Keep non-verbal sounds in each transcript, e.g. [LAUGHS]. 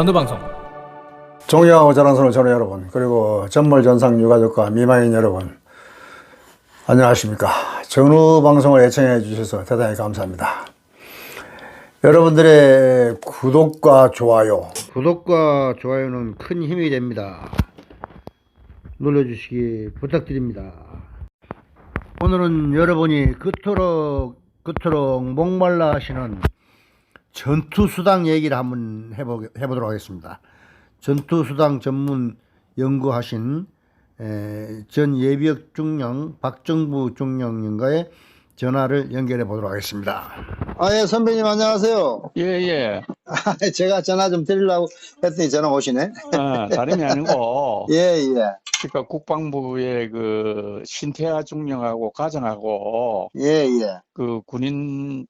전후방송. 존경하고 자랑스러운 전우 여러분 그리고 전몰 전상 유가족과 미망인 여러분 안녕하십니까? 전후 방송을 애청해 주셔서 대단히 감사합니다. 여러분들의 구독과 좋아요. 구독과 좋아요는 큰 힘이 됩니다. 눌러주시기 부탁드립니다. 오늘은 여러분이 그토록 그토록 목말라 하시는 전투수당 얘기를 한번 해보, 해보도록 하겠습니다. 전투수당 전문 연구하신 에, 전 예비역 중령 박정부 중령님과의 전화를 연결해 보도록 하겠습니다. 아, 예, 선배님 안녕하세요. 예, 예. [LAUGHS] 제가 전화 좀 드리려고 했더니 전화 오시네. 어, 다름이 아니고, [LAUGHS] 예, 예. 그러니까 국방부의 그 신태하 중령하고 가정하고 예, 예. 그 군인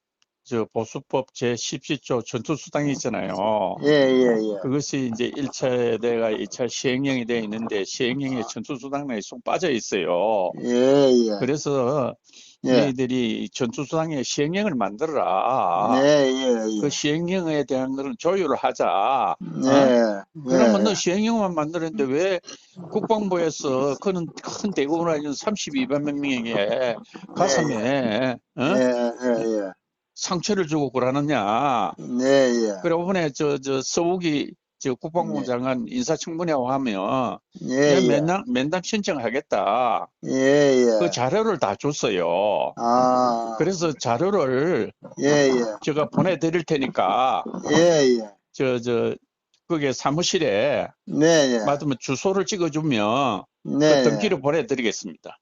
저 보수법 제 17조 전투수당이 있잖아요. 예, 예, 예. 그것이 이제 1차 대가 2차 시행령이 되어 있는데 시행령에 전투수당에 쏙 빠져 있어요. 예, 예. 그래서 예. 너희들이 전투수당에 시행령을 만들어라. 네, 예, 예. 그 시행령에 대한 거를 조율을 하자. 네. 그러면 예. 너 시행령만 만드는데 왜 국방부에서 그는 큰 대국을 하는 32만 명에게 가슴에 어? 예, 예, 예. 상처를 주고 그러느냐? 네, 예. 그래 이번에 저 저 서욱이 저 국방부 네. 장관 인사청문회하고 하면 예, 예. 면담 면담 신청하겠다. 예, 예. 그 자료를 다 줬어요. 아. 그래서 자료를 예, 예. 제가 보내드릴 테니까 예, 예. 저 저 그게 사무실에 네, 예. 맞으면 주소를 찍어주면 네. 그 등기를 보내드리겠습니다.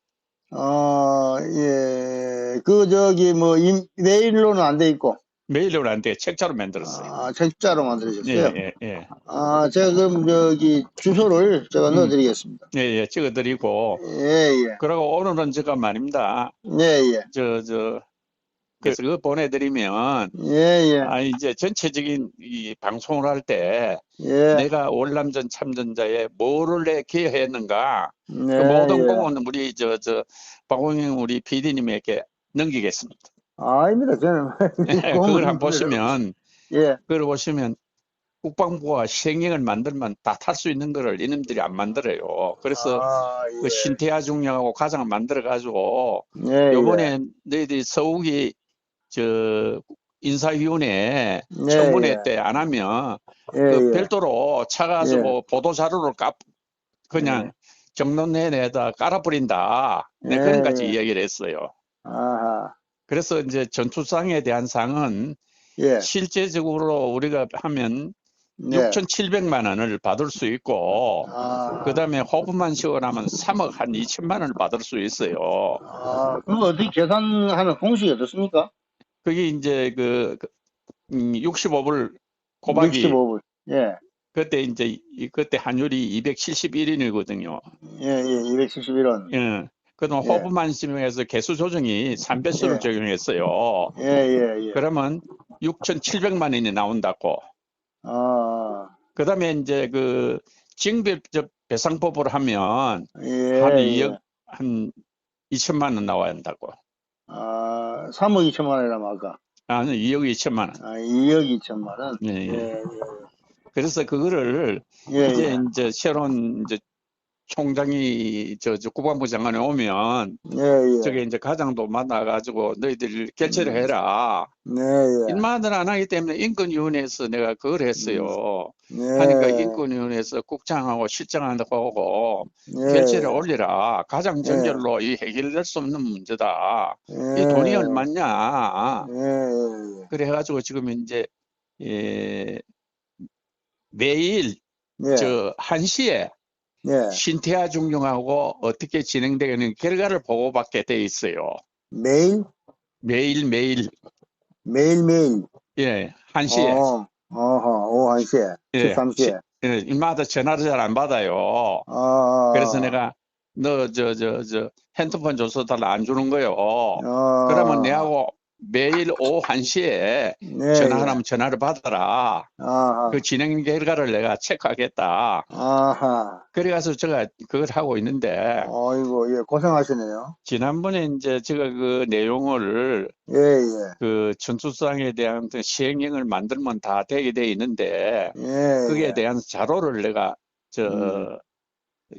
어, 예. 그, 저기, 뭐, 임, 메일로는 안 돼 있고, 메일로 안 돼. 책자로 만들었어요. 아, 책자로 만들어졌어요. 예, 예, 예. 아, 제가 그럼, 저기, 주소를 제가 음. 넣어드리겠습니다. 예, 예. 찍어드리고. 예, 예. 그리고 오늘은 제가 말입니다. 예, 예. 저, 저, 그래서 그거 보내드리면, 예, 예. 아, 이제 전체적인 이 방송을 할 때 예. 내가 월남전 참전자에 뭐를 내 기여했는가, 그 네, 모든 예. 공은 우리, 저, 저, 박홍영 우리 PD님에게 넘기겠습니다. 아닙니다. 저는. [LAUGHS] 그걸 한번 보시면, 예. 그걸 보시면 국방부가 시행령을 만들면 다 탈 수 있는 거를 이놈들이 안 만들어요. 그래서 아, 예. 그 신태하 중령하고 가장을 만들어 가지고 예, 요번에 너희들이 서욱이 저 인사위원회 예. 청문회 예, 때안 하면 예, 그 예. 별도로 차가지고 보도 자료를 까 그냥 예. 정론내에다 깔아버린다. 네, 예, 그런까지 예. 이야기를 했어요. 아하. 그래서 이제 전투상에 대한 상은 예. 실제적으로 우리가 하면 네. 6,700만 원을 받을 수 있고 아, 그다음에 호흡만 시원하면 3억 한 2천만 원을 받을 수 있어요. 아, 그럼 어떻게 계산하는 공식이 어떻습니까? 그게 이제 그, 그, 음, 65불 곱하기 65불. 예. 그때 이제 이- 그때 환율이 271원이거든요. 예, 예, 271원. 예. 그동안 예. 호흡만 심해서 개수 조정이 3배수를 예. 적용했어요. 예, 예, 예. 그러면 6,700만 원이 나온다고. 아, 그다음에 이제 그 징별적 배상법을 하면 예. 한 예. 2억 한 2천만 원 나와야 한다고. 아, 3억 2천만 원이라면 아까. 아니 2억 2천만 원. 아, 2억 2천만 원. 예, 예, 예. 그래서 그거를 예. 예, 이제 예. 이제 새로운 이제 총장이 저, 저 국방부 장관이 오면 예, 예. 저게 이제 가장도 만나가지고 너희들 결제를 음. 해라. 네, 예. 일만들 안 하기 때문에 인권위원회에서 내가 그걸 했어요. 네. 하니까 인권위원회에서 국장하고 실장한테 하고 예, 결제를 예. 올리라. 가장 정결로 이 해결될 수 없는 문제다. 이 예. 돈이 얼마냐. 예, 예, 그래가지고 지금 이제 예, 매일 예. 저 1시에 예. 신태하 중령하고 어떻게 진행되는 결과를 보고받게 돼 있어요. 매일? 매일 매일 매일 매일. 예, 1시에 어, 어허, 오후 1시에. 예, 13시에. 예, 일마다 전화를 잘 안 받아요. 아, 그래서 내가 너 저 저 저 핸드폰 줘서 달라 안 주는 거요. 어, 그러면 내하고 매일 오후 1시에 예, 전화하면 전화를 받아라. 아하. 그 진행 결과를 내가 체크하겠다. 아하. 그래 가서 제가 그걸 하고 있는데 어이구, 예, 고생하시네요. 지난번에 이제 제가 그 내용을 예, 예. 그 전투수당에 대한 그 시행령을 만들면 다 되게 돼 있는데 예. 거기에 예. 대한 자료를 내가 저 음.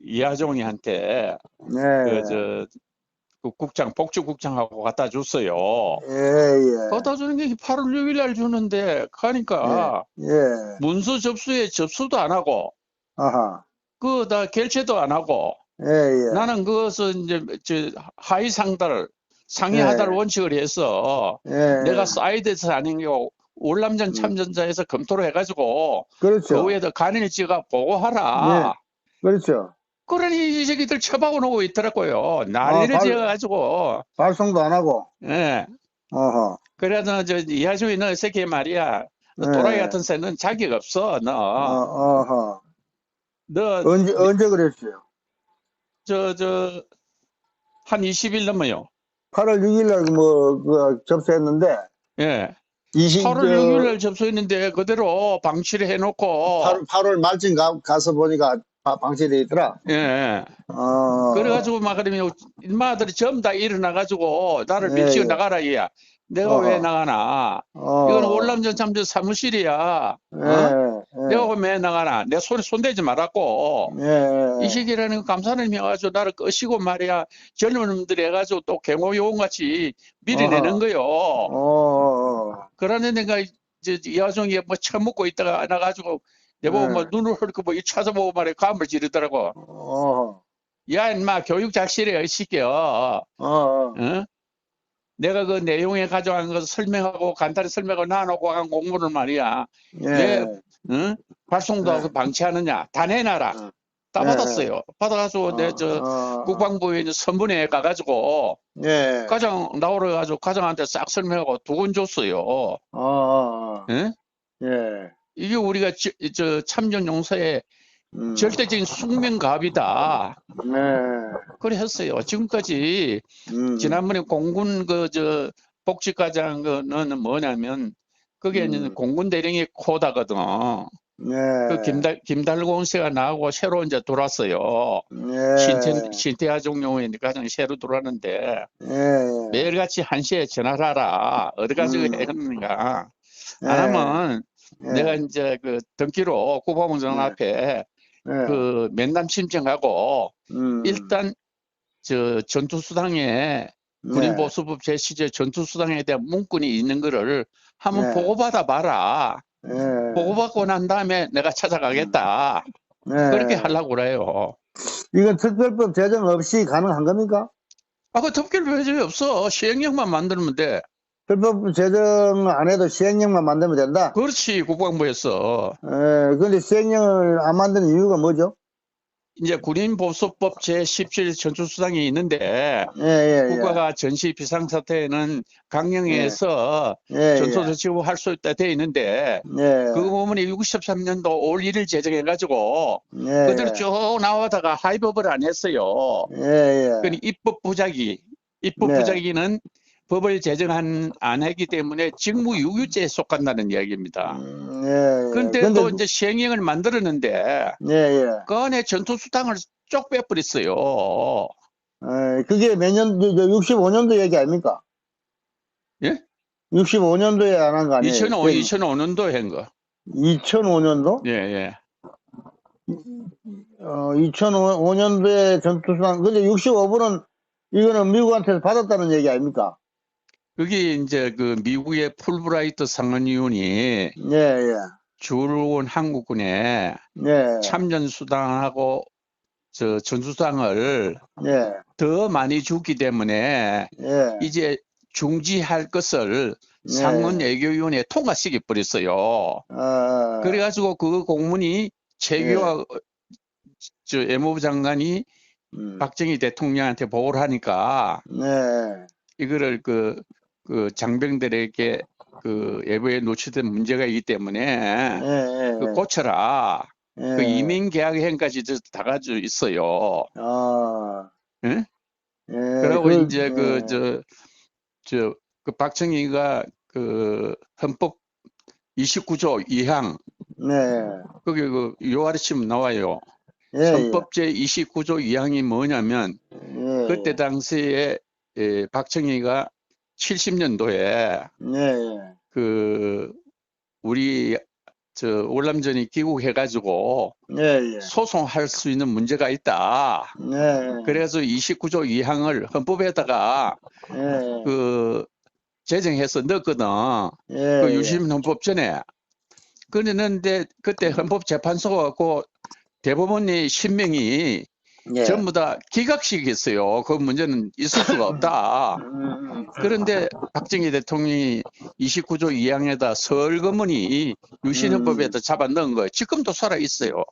이하종이한테 네. 그 저 그 국장 복지 국장하고 갖다 줬어요. 예, 예. 갖다 주는 게 8월 6일 날 주는데 가니까 예. 문서 접수에 접수도 안 하고 아하. 그 다 결제도 안 하고 예, 예. 나는 그것을 이제 저 하위 상달 상위 네. 하달 원칙을 해서 예. 내가 사이드에서 아닌 게 월남전 참전자에서 검토를 해가지고 그렇죠. 그 위에다 간을 찍어 보고하라. 그렇죠. 그러니 이 새끼들 처박아 놓고 있더라고요. 난리를 아, 발- 지어가지고. 발송도 안 하고. 예. 어허. 그래서 저 이하중이 너 새끼 말이야. 너 네. 또라이 같은 새는 자격 없어. 너. 어, 어허. 너 언제, 언제 그랬어요? 저, 저, 한 20일 넘어요. 8월 6일 날 뭐, 그, 접수했는데, 예. 20, 8월 6일 날 접수했는데 그대로 방치를 해놓고. 8, 8월 말쯤 가, 가서 보니까 바- 방치돼 있더라. 예. 어. 그래가지고 막 그러면 인마들이 전부 다 일어나가지고 나를 예, 밀치고 예. 나가라 이야. 내가 어허. 왜 나가나? 어. 이거는 월남전 참전 사무실이야. 예, 어? 예. 내가 왜 나가나? 내 손에 손대지 말았고. 예, 예. 이 시기라는 건 감사님 해가지고 나를 끄시고 말이야. 젊은 놈들이 해가지고 또 경호요원같이 밀어내는. 거요. 어, 어, 그러는 내가 이제 여종이 뭐 처먹고 있다가 나가지고 내보고 네. 뭐 눈을 헐고 뭐 찾아보고 말이야. 감을 지르더라고. 어, 야, 인마 교육 이 새끼야. 어, 어. 어? 내가 그 내용에 가져간 거 설명하고 간단히 설명하고 나눠고 한 공문을 말이야. 예. 예. 응? 발송도 네. 하고 방치하느냐? 다 내놔라. 어. 다 네. 받았어요. 받아가지고 내저 어, 국방부에 있는 선분에 가가지고 예. 가장 나오러 가지고 가장한테 싹 설명하고 두 권 줬어요. 어, 어, 어. 응? 예. 이게 우리가 저, 저 참전 용사의 음. 절대적인 숙명갑이다. 네. 그래 했어요. 지금까지 음. 지난번에 공군 그 저 복지과장 그는 뭐냐면 그게 음. 공군 대령의 코다거든. 네. 그 김달 김달곤 씨가 나하고 새로 이제 들어왔어요. 예. 신태 신태하 종용이니까 가장 새로 들어왔는데 예. 매일같이 한 시에 전화를 하라. 어디 가서 음. 했는가? 예. 안 하면 예. 내가 이제 그 등기로 국방부장 네. 앞에 예. 그 면담 신청하고 음. 일단 저 전투수당에 군인 네. 보수법 제7제 전투수당에 대한 문건이 있는 거를 한번 네. 보고받아 봐라. 예. 보고받고 난 다음에 내가 찾아가겠다. 네. 그렇게 하려고 그래요. 이건 특별법 제정 없이 가능한 겁니까? 아, 그 특별 배정이 없어. 시행령만 만들면 돼. 특별법 제정 안 해도 시행령만 만들면 된다? 그렇지, 국방부에서. 예. 근데 시행령을 안 만드는 이유가 뭐죠? 이제 군인보수법 제17 전투수당이 있는데, 예, 예, 예. 국가가 전시 비상사태에는 강령에서 예, 전투를 지구할 수 있다 돼 있는데, 예. 그 부분이 63년도 5월 1일 제정해가지고, 예, 그대로 쭉 나오다가 하위법을 안 했어요. 예, 예. 그러니 입법 부작위, 입법 네. 부작위는 법을 제정한 안 했기 때문에 직무유기죄에 속한다는 이야기입니다. 음, 예. 근데 근데- 또 이제 시행령을 만들었는데 예, 예. 그 안에 전투수당을 쪽 빼버렸어요. 예, 그게 몇 년, 65년도 얘기 아닙니까? 예? 65년도에 안 한 거 아니에요? 2005, 2005년도에 한 거. 2005년도? 예, 예. 어, 2005년도에 전투수당, 근데 65분은 이거는 미국한테서 받았다는 얘기 아닙니까? 그게 이제 그 미국의 풀브라이트 상원의원이 예, 예. 주로온 한국군에 예. 참전수당하고 저 전수당을 예. 더 많이 주기 때문에 예. 이제 중지할 것을 네. 상원 외교위원회에 통과시켜 버렸어요. 어, 그래가지고 그 공문이 최규하 저 외무부 장관이 음, 박정희 대통령한테 보고를 하니까 네. 이거를 그, 그 장병들에게 그 외부에 노출된 문제가 있기 때문에 예, 예, 그 고쳐라. 예. 그 이민 계약 행까지 다 가지고 있어요. 아, 응? 예. 그리고 그, 이제 예. 그저 저 그 박정희가 그 헌법 29조 2항 네. 거기 그 요아래 치면 나와요. 예, 헌법 제 29조 2항이 뭐냐면 예. 그때 당시에 에, 박정희가 70년도에 예, 예. 그 우리 저 월남전이 귀국해가지고 예, 예. 소송할 수 있는 문제가 있다. 네. 그래서 29조 2항을 헌법에다가 예. 그 제정해서 넣었거든. 예. 그 유시민 헌법 전에. 그랬는데 그때 헌법재판소가 갖고 대법원이 신명이 예. 전부 다 기각시켰어요. 그 문제는 있을 수가 [LAUGHS] 없다. 음, 그런데 박정희 대통령이 29조 2항에다 설거머니 유신헌법에다 잡아 넣은 거예요. 지금도 살아 있어요.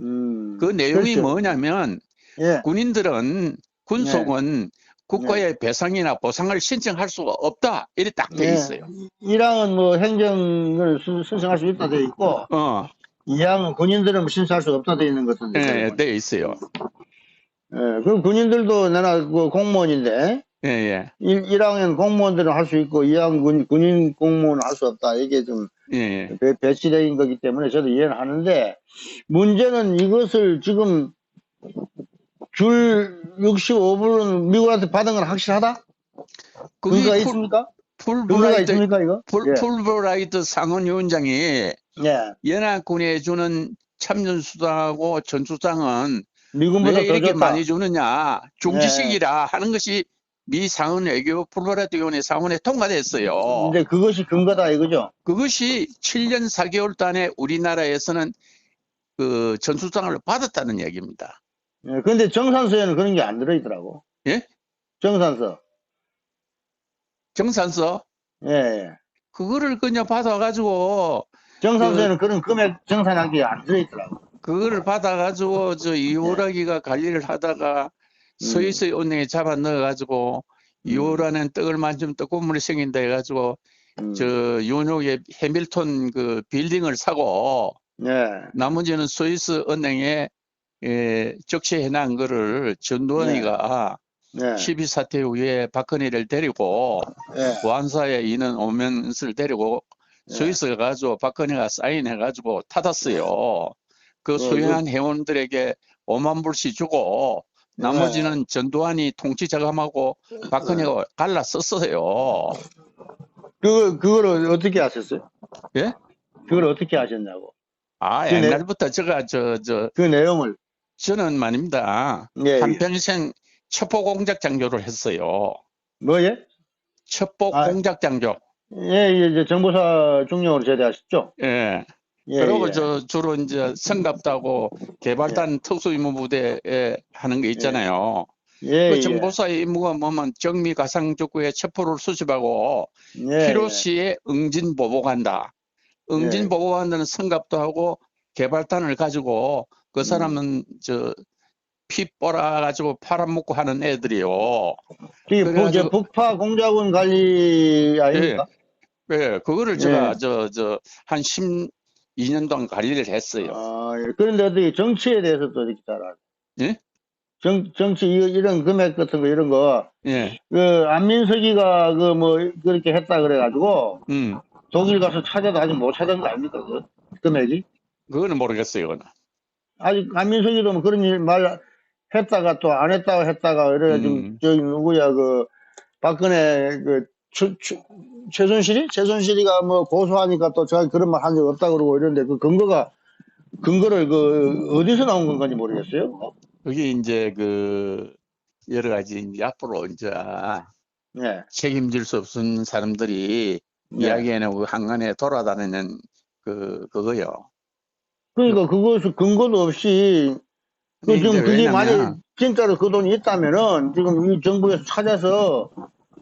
음. 그 내용이 그렇죠. 뭐냐면 예. 군인들은 군속은 국가의 배상이나 보상을 신청할 수가 없다. 이래 딱돼 네. 있어요. 1항은 뭐 행정을 수- 신청할 수 있다 돼 있고 어, 2항은 군인들은 뭐 신청할 수 없다 돼 있는 것 같은데 예, 돼 있어요. 예. 그럼 군인들도 내가 그 공무원인데 예, 예, 1, 1항은 공무원들은 할 수 있고 2항 군, 군인 공무원은 할 수 없다. 이게 좀 예, 예. 배, 배치된 거기 때문에 저도 이해를 하는데 문제는 이것을 지금 줄 65불은 미국한테 받은 건 확실하다? 그게 있습니까? 풀브라이트, 있습니까 이거? 풀, 예. 풀브라이트 상원위원장이 예. 연합군에 주는 참전수당하고 전수장은 미군보다 왜더 이렇게. 많이 주느냐 중지식이라 하는 것이 미 상원 외교 풀브라이트 위원회 상원에 통과됐어요. 근데 그것이 근거다 이거죠? 그것이 7년 4개월 단에 우리나라에서는 그 전수장을 받았다는 얘기입니다. 예. 근데 정산서에는 그런 게 안 들어있더라고. 예? 정산서. 정산서 예, 예. 그거를 그냥 받아가지고 정산서에는 그... 런 금액 정산한 게 안 들어있더라고. 그거를 받아가지고 저 이호라기가 관리를 하다가 서희서희 은행에 잡아 넣어가지고 음. 이호라는 떡을 만지면 떡고물이 생긴다 해가지고 음. 저 윤옥의 해밀턴 그 빌딩을 사고 예. 나머지는 스위스 은행에 에, 적시해 놓은 거를 전두환이가 예. 12 사태 후에 박근혜를 데리고 예. 완사에 있는 오면스를 데리고 예. 스위스 가가지고 박근혜가 사인해가지고 타았어요. 그 어, 소유한 회원들에게 5만 불씩 주고 나머지는 전두환이 통치 자금하고 박근혜가 갈라 썼어요. 그거, 그거를 어떻게 하셨어요? 예? 그걸 어떻게 하셨냐고. 아그 내- 옛날부터 제가 저 저 그 내용을. 저는 말입니다. 예. 예. 한평생 첩보 공작 장교를 했어요. 뭐예? 첩보 아. 공작 장교. 예, 예, 이제 정보사 중령으로 제대하셨죠? 예. 예. 그리고 예. 저 주로 이제 성갑다고 개발단 특수임무부대에 하는 게 있잖아요. 예, 그 예. 정보사의 임무가 뭐면 정미 가상족구의 첩보를 수집하고 예, 필요시에 응진 보복한다. 응진 예. 보복한다는 성갑도 하고 개발단을 가지고 그 음. 사람은 저 피 빨아 가지고 팔아먹고 하는 애들이요. 이게 부- 그래가지고- 이제 북파 공작원 관리 아닙니까? 예, 그거를 예. 제가 저저 한 12년 동안 관리를 했어요. 아, 예. 그런데 어떻게 정치에 대해서도 이렇게 잘 알아요? 예? 정, 정치, 이- 이런 금액 같은 거, 이런 거, 예. 그, 안민석이가 그 뭐, 그렇게 했다 그래가지고, 음. 독일 가서 찾아도 아직 못 찾은 거 아닙니까? 그 금액이? 그거는 모르겠어요, 그거는. 아직 안민석이도 뭐 그런 일 말 했다가 또 안 했다가 했다가 이래가지고 음. 저기 누구야 그 박근혜 그 추, 추, 최순실이 최순실이가 뭐 고소하니까 또 저가 그런 말 한 적 없다 그러고 이런데 그 근거가 근거를 그 어디서 나온 건지 모르겠어요. 그게 이제 그 여러 가지 이제 앞으로 이제 예. 책임질 수 없는 사람들이 예. 이야기해내고 한간에 돌아다니는 그 그거요. 그러니까 그것을 근거도 없이 그 지금 그게 만약 진짜로 그 돈이 있다면은 지금 이 정부에서 찾아서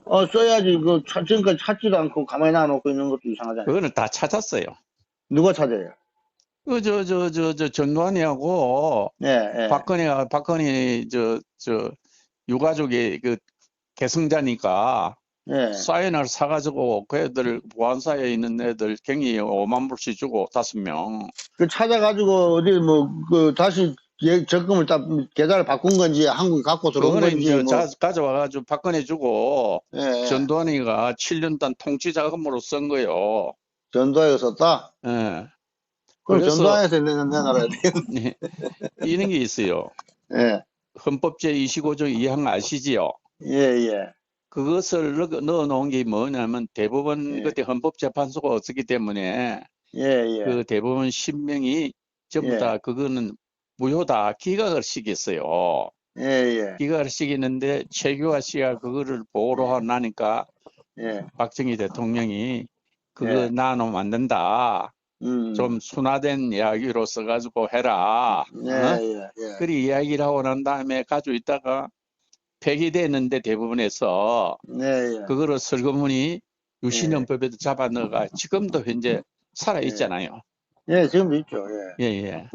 어 써야지 그 차- 지금까지 찾지도 않고 가만히 놔놓고 있는 것도 이상하잖아요. 그거는 다 찾았어요. 누가 찾아요? 그 저 저 저 저 전두환이하고 예, 예. 박근혜가 박근혜 저 저 유가족이 그 계승자니까 예. 사인을 사가지고 그 애들 보안사에 있는 애들 갱이 5만 불씩 주고 다섯 명. 그 찾아가지고 어디 뭐 그 다시 예, 적금을 딱 계좌를 바꾼 건지 한국에 갖고 들어온 건지 뭐, 자- 가져와가지고 박근혜주고 예, 전두환이가 7년 단 통치 자금으로 쓴 거요. 전두환에 썼다. 예. 그럼 전두환에서 내, 내놔야 돼. 네. 이런 게 있어요. 예, 헌법 제25조 2항 아시지요? 예, 예. 그것을 넣어, 넣어 놓은 게 뭐냐면 대법원 예. 그때 헌법재판소가 없었기 때문에 예, 예. 그 대법원 신명이 전부 예. 다 그거는 무효다 기각을 시켰어요. 예, 예. 기각을 시키는데 최규하 씨가 그거를 보고를 하고 나니까 예. 박정희 대통령이 그거 예. 안 된다. 음. 좀 순화된 이야기로 써가지고 해라. 예, 어? 예, 예. 그리 이야기를 하고 난 다음에 가지고 있다가 폐기됐는데 대부분에서 예, 예. 그거를 설거문이 유신헌법에도 잡아 넣어가 지금도 현재 살아 있잖아요. 예, 지금도 있죠. 예. 예,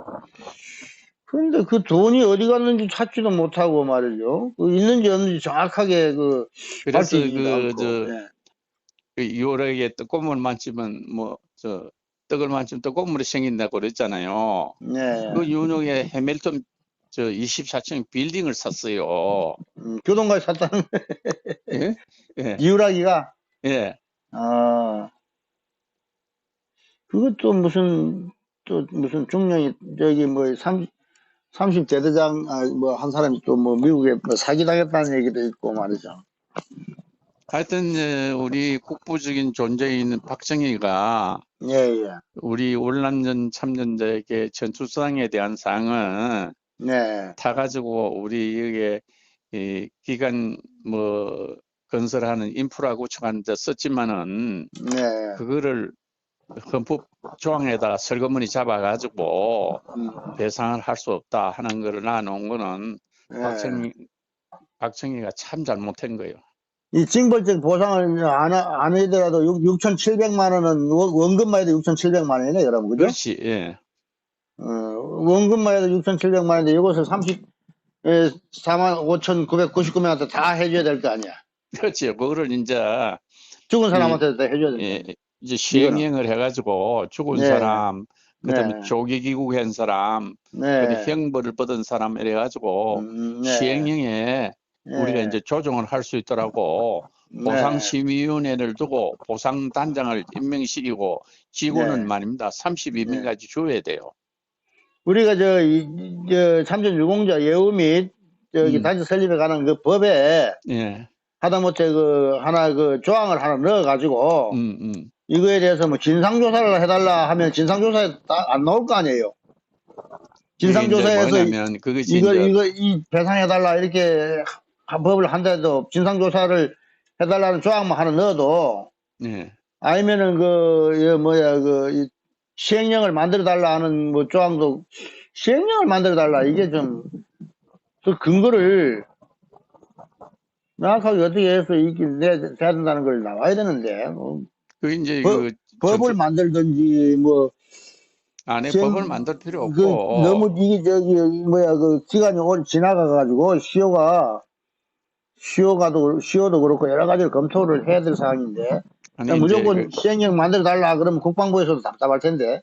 예. 근데 그 돈이 어디 갔는지 찾지도 못하고 말이죠. 그 있는지 없는지 정확하게 그 그래서 밝히지도 그, 않고. 저, 예. 그 요렇게 떡고물 만지면 뭐, 저, 떡을 만지면 떡고물이 생긴다고 그랬잖아요. 네. 그 윤용의 해밀턴 저 24층 빌딩을 샀어요. 음, 교동까지 샀다는 예? 예. 이유라기가 예. 아 그것도 무슨 또 무슨 중령이 저기 뭐 30, 30 대대장 아, 뭐한 사람이 또 뭐 미국에 뭐 사기당했다는 얘기도 있고 말이죠. 하여튼, 예, 우리 국부적인 존재인 박정희가 예, 예. 우리 월남전 참전자에게 전투수당에 대한 사항은 네. 타 가지고 우리 여기에 이 기간 뭐 건설하는 인프라 구축하는 데 썼지만은 네. 그거를 헌법 조항에다가 설거문이 잡아가지고 음, 배상을 할 수 없다 하는 거를 놔놓은 거는 네. 박정희, 박정희가 참 잘못한 거예요. 이 징벌적 보상을 안, 하- 안 하더라도 6,700만 원은 원- 원금만 해도 6,700만 원이네, 여러분. 그죠? 그렇지, 예. 어, 원금만 해도 6,700만 원인데 이것을 30, 에, 4만 5,999명한테 다 해줘야 될 거 아니야. 그렇지. 그거를 이제, 죽은 사람한테도 다 해줘야 될거 예. 이제 시행령을 해가지고 죽은 네. 사람, 그 다음에 네. 조기 귀국한 사람, 네. 그다음에 형벌을 받은 사람 이래가지고 음, 네. 시행령에 네. 우리가 이제 조정을 할 수 있더라고. 네. 보상심의위원회를 두고 보상단장을 임명시키고 직원은 네. 말입니다. 32명까지 줘야 돼요. 우리가 저, 이, 저 참전 유공자 예우 및 저기 음. 단체 설립에 관한 그 법에 예. 하다못해 그 하나 그 조항을 하나 넣어가지고 음, 음. 이거에 대해서 뭐 진상조사를 해달라 하면 진상조사에 딱안 나올 거 아니에요. 진상조사에서 그것이 이거 이거 이 배상해달라 이렇게 한 법을 한데도 진상조사를 해달라는 조항만 하나 넣어도 예. 아니면은 그이 뭐야 그이 시행령을 만들어 달라 하는 뭐 조항도 시행령을 만들어 달라 이게 좀 그 근거를 명확하게 어떻게 해서 이게 내 돼야 된다는 걸 나와야 되는데 뭐 그 이제 법- 그 법을 만들든지 뭐 안에 시행- 법을 만들 필요 그 없고. 너무 이게 저기 뭐야 그 기간이 오래 지나가 가지고 시효가 시효가도 시효도 그렇고 여러 가지를 검토를 해야 될 사항인데. 아니 무조건 이제 시행령 만들어 달라 그러면 국방부에서도 답답할 텐데.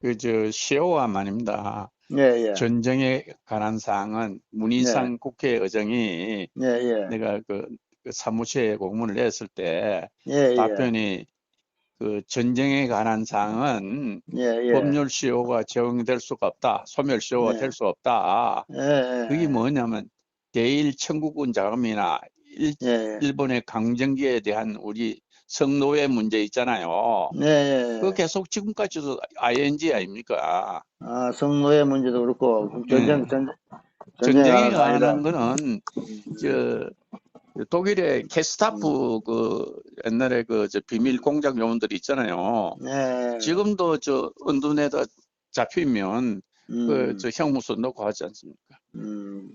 그 저 시효와 말입니다. 예 예. 전쟁에 관한 사항은 문희상 국회의장이 예 예. 내가 그, 그 사무실에 공문을 냈을 때 예 예. 답변이 그 전쟁에 관한 사항은 예 예 법률 시효가 적용될 수가 없다. 소멸 시효가 네. 될수 없다. 예예 그게 뭐냐면 대일 청구권 자금이나 일, 예 일본의 강점기에 대한 우리 성노예 문제 있잖아요. 예 그거 계속 지금까지도 ING 아닙니까? 아 성노예 문제도 그렇고 전쟁 네. 전 전쟁에 관한 거는 저 독일의 게스타프 그 옛날에 그저 비밀 공작 요원들이 있잖아요. 예 지금도 저 은둔에다 잡히면 음, 그저 형무소 넣고 하지 않습니까? 음.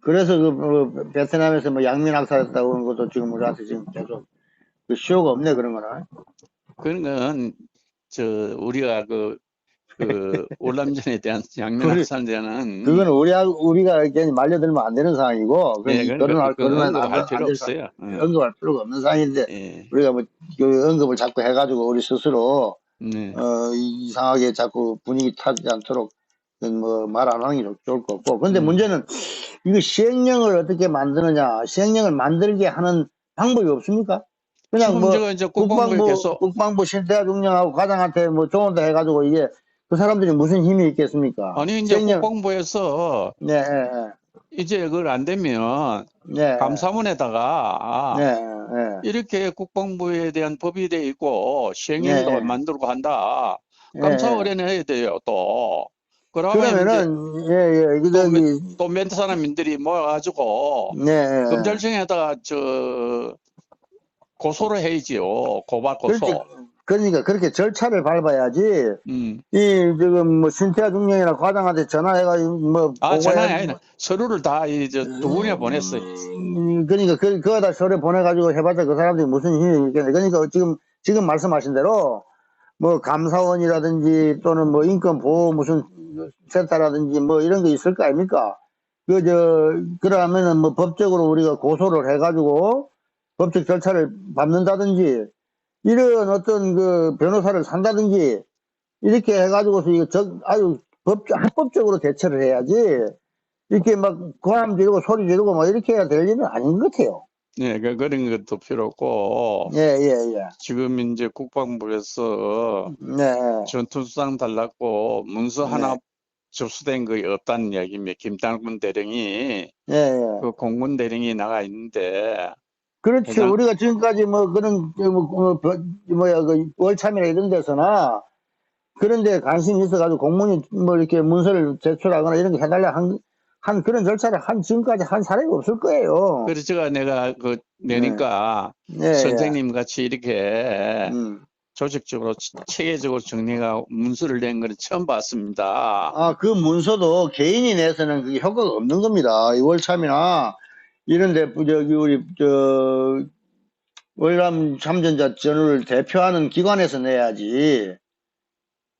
그래서 그 뭐, 베트남에서 뭐 양민 학살했다고 하는 것도 지금 우리한테 지금 계속 그 시효가 없네 그런 거는 그런 건 저 우리가 그, 그 월남전에 대한. 양면학살에 대한 그거는 우리 우리가 괜히 말려들면 안 되는 상황이고 네, 그건 그건 거론할 언급할 안 필요 없어요. 예. 언급할 필요가 없는 상황인데 예. 우리가 뭐 그 언급을 자꾸 해가지고 우리 스스로 네. 어, 이- 이상하게 자꾸 분위기 타지 않도록 뭐말 안 하는 게 좋- 좋을 것 같고. 근데 음. 문제는 이거 시행령을 어떻게 만드느냐. 시행령을 만들게 하는 방법이 없습니까? 그냥 뭐 이제 국방부 국방부 신태하 중령하고 과장한테 뭐 좋은데 해가지고 이게 그 사람들이 무슨 힘이 있겠습니까? 아니 이제 국방부에서 네, 네, 이제 그걸 안 되면 네, 네, 감사원에다가 네, 네, 이렇게 국방부에 대한 법이 돼 있고 시행령도 네. 만들고 한다. 네. 감사원에는 해야 돼요 또. 그러면 그러면은 예예 또몇 사람들이 모여가지고 네 검찰청에다가 저 고소를 해야지요. 고발 고소. 그렇지. 그러니까 그렇게 절차를 밟아야지 음. 이 지금 뭐 신태하 중령이나 과장한테 전화해가지고 뭐 아, 보고해- 전화이 아니라 서류를 다 이제 두 분이 보냈어요. 음, 그러니까 그 그거다 서류 보내가지고 해봤자 그 사람들이 무슨 힘이 있겠네. 그러니까 지금 지금 말씀하신 대로 뭐 감사원이라든지 또는 뭐 인권 보호 무슨 센터라든지 뭐 이런 게 있을 거 아닙니까? 그 저 그러면은 뭐 법적으로 우리가 고소를 해가지고 법적 절차를 밟는다든지 이런 어떤 그 변호사를 산다든지 이렇게 해가지고서 이거 저 아주 법 합법적으로 대처를 해야지 이렇게 막 고함 지르고 소리 지르고 뭐 이렇게 해야 될 일은 아닌 것 같아요. 네, 그, 그런 것도 필요 없고, 예, 예, 예. 지금 이제 국방부에서 네, 전투수당 달라고 문서 네. 하나 접수된 거 없다는 이야기입니다. 김단군 대령이, 예, 예. 그 공군 대령이 나가 있는데, 그렇죠. 그냥- 우리가 지금까지 뭐 그런 저 뭐, 뭐, 버- 뭐야 그 월참이나 이런 데서나 그런데 관심이 있어가지고 공무원이 뭐 이렇게 문서를 제출하거나 이런 거 해달라 한, 한 그런 절차를 한 지금까지 한 사람이 없을 거예요. 그래서 제가 내가 그 내니까 예, 선생님 같이 이렇게 예. 음. 조직적으로 치- 체계적으로 정리가 문서를 낸걸 처음 봤습니다. 아, 그 문서도 개인이 내서는 그게 효과가 없는 겁니다. 이 월참이나 이런데 저기 우리 저 월남 참전자 전우를 대표하는 기관에서 내야지.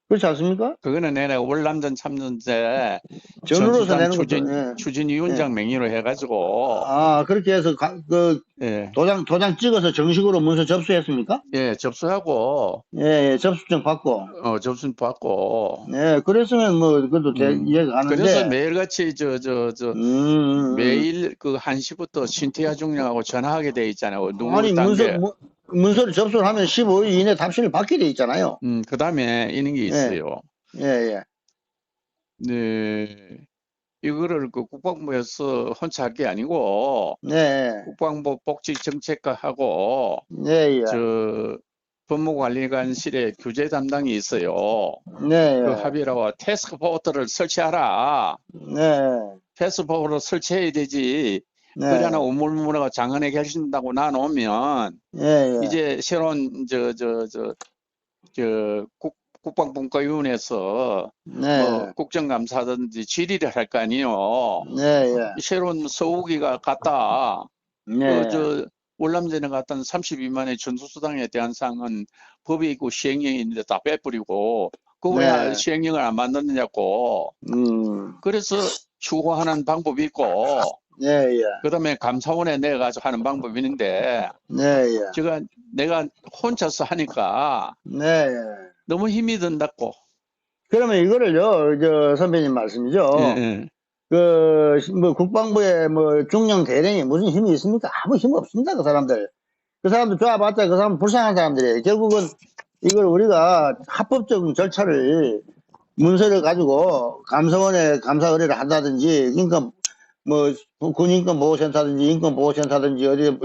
그렇지 않습니까? 그거는 내가 월남전 참전제 전수단 내는 추진, 것도. 예. 추진위원장 명의로 해가지고 아, 그렇게 해서 가- 그 예, 도장 도장 찍어서 정식으로 문서 접수했습니까? 예, 접수하고 예, 예, 접수증 받고. 어, 접수 받고 네, 그랬으면 뭐 그것도 대- 음. 이해가 가는데. 그래서 매일같이 저 저저 음, 음, 음. 매일 그 1시부터 신태하 중령하고 전화하게 돼 있잖아요. 아니 문서. 문- 문서를 접수를 하면 15일 이내 답신을 받게 돼 있잖아요. 음, 그 다음에 이런 게 있어요. 예, 예. 네. 이거를 그 국방부에서 혼자 할 게 아니고 네, 국방부 복지 정책과하고 네, 예. 저 법무관리관실에 규제 담당이 있어요. 네, 그 예. 합의라고 테스크포트를 설치하라. 네, 테스크포트를 설치해야 되지. 네. 그러나 우물무라가 장안에 계신다고 나놓으면 예, 예. 이제 새로운 저 저 저 저 국 국방분과위원회에서 네, 뭐 국정감사든지 질의를 할 거 아니에요. 네, 예. 새로운 서우기가 갔다. 네. 그, 저, 월남전에 갔던 32만의 전투수당에 대한 사항은 법이 있고 시행령이 있는데 다 빼버리고, 그거 왜 네. 시행령을 안 만드느냐고. 음, 그래서 추구하는 방법이 있고, 네, 예. 그 다음에 감사원에 내가지고 하는 방법이 있는데, 네, 예. 제가, 내가 혼자서 하니까 네, 예. 너무 힘이 든다고. 그러면 이거를요, 저 선배님 말씀이죠. 예, 예. 그, 뭐, 국방부에 뭐, 중령 대령이 무슨 힘이 있습니까? 아무 힘 없습니다, 그 사람들. 그 사람들 좋아봤자 그 사람 불쌍한 사람들이에요. 결국은 이걸 우리가 합법적인 절차를 문서를 가지고 감사원에 감사 의뢰를 한다든지, 인권, 뭐, 군인권 보호센터든지 인권 보호센터든지 어디,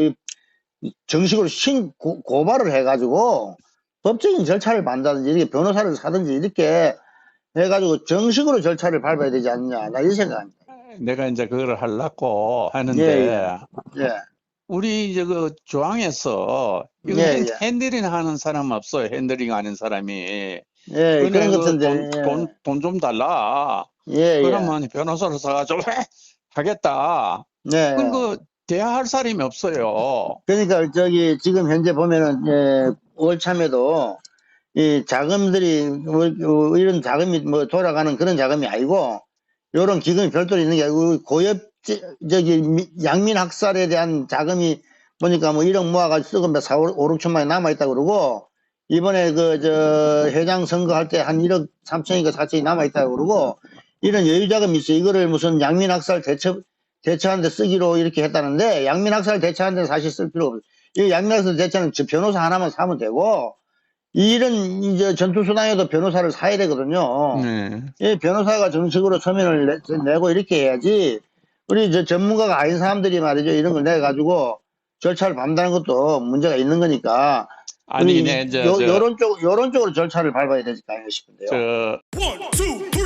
이 정식으로 신, 고, 고발을 해가지고 법적인 절차를 밟는다든지, 이렇게 변호사를 사든지, 이렇게 해가지고 정식으로 절차를 밟아야 되지 않느냐. 나 이 생각합니다. 내가 이제 그거를 하려고 하는데, 예, 예. 우리 이제 그 조항에서 이거 예, 핸- 예. 핸들링 하는 사람 없어요. 핸들링 하는 사람이. 예, 그런 그 것인데. 돈, 돈좀 달라. 예, 예. 그러면 변호사를 사가지고 하겠다. 네. 그건 그 대화할 사람이 없어요. 그러니까 저기 지금 현재 보면은 예, 월참에도 이 자금들이 월- 어, 이런 자금이 뭐 돌아가는 그런 자금이 아니고 이런 기금이 별도로 있는 게 아니고 고엽 지- 저기 미- 양민 학살에 대한 자금이 보니까 뭐 1억 모아가지고 쓰고 몇 4, 5, 6천만이 남아있다 그러고 이번에 그 저 회장 선거할 때 한 1억 3천인가 4천이 남아있다 그러고 이런 여유 자금이 있어. 이거를 무슨 양민학살 대처 대처하는데 쓰기로 이렇게 했다는데 양민학살 대처하는데 사실 쓸 필요 없어. 이 양민학살 대처는 저 변호사 하나만 사면 되고 이런 이제 전투수단에도 변호사를 사야 되거든요. 네. 이 변호사가 정식으로 서면을 내, 고 이렇게 해야지 우리 저 전문가가 아닌 사람들이 말이죠 이런 걸 내 가지고 절차를 밟는다는 것도 문제가 있는 거니까 아니, 네, 저, 요, 저, 요런 쪽 요런 쪽으로 절차를 밟아야 되지 않을까 싶은데요. 저, two, three.